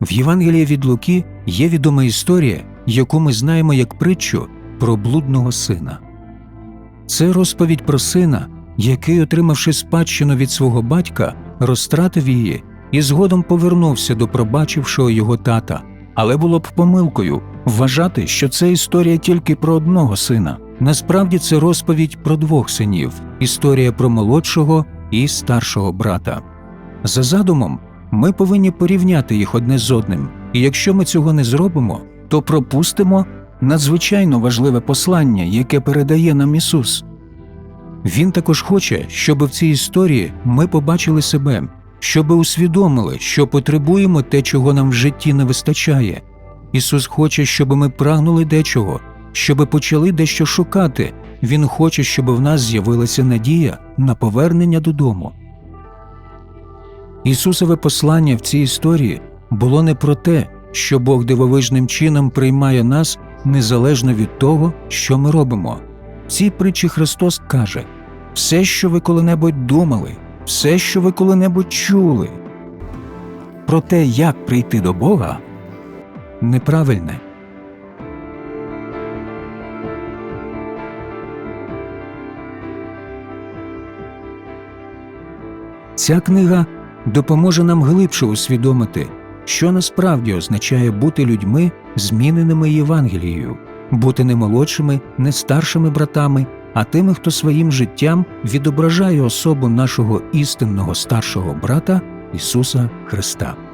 В Євангелії від Луки є відома історія, яку ми знаємо як притчу про блудного сина. Це розповідь про сина, який, отримавши спадщину від свого батька, розтратив її і згодом повернувся до пробачившого його тата. Але було б помилкою вважати, що це історія тільки про одного сина. Насправді це розповідь про двох синів, історія про молодшого і старшого брата. За задумом, ми повинні порівняти їх одне з одним, і якщо ми цього не зробимо, то пропустимо надзвичайно важливе послання, яке передає нам Ісус. Він також хоче, щоб в цій історії ми побачили себе, щоб усвідомили, що потребуємо те, чого нам в житті не вистачає. Ісус хоче, щоб ми прагнули дечого, щоб почали дещо шукати. Він хоче, щоб в нас з'явилася надія на повернення додому. Ісусове послання в цій історії було не про те, що Бог дивовижним чином приймає нас незалежно від того, що ми робимо. В цій притчі Христос каже: все, що ви коли-небудь думали, все, що ви коли-небудь чули. Про те, як прийти до Бога, неправильне. Ця книга допоможе нам глибше усвідомити, що насправді означає бути людьми, зміненими Євангелією, бути не молодшими, не старшими братами, а тими, хто своїм життям відображає особу нашого істинного старшого брата Ісуса Христа.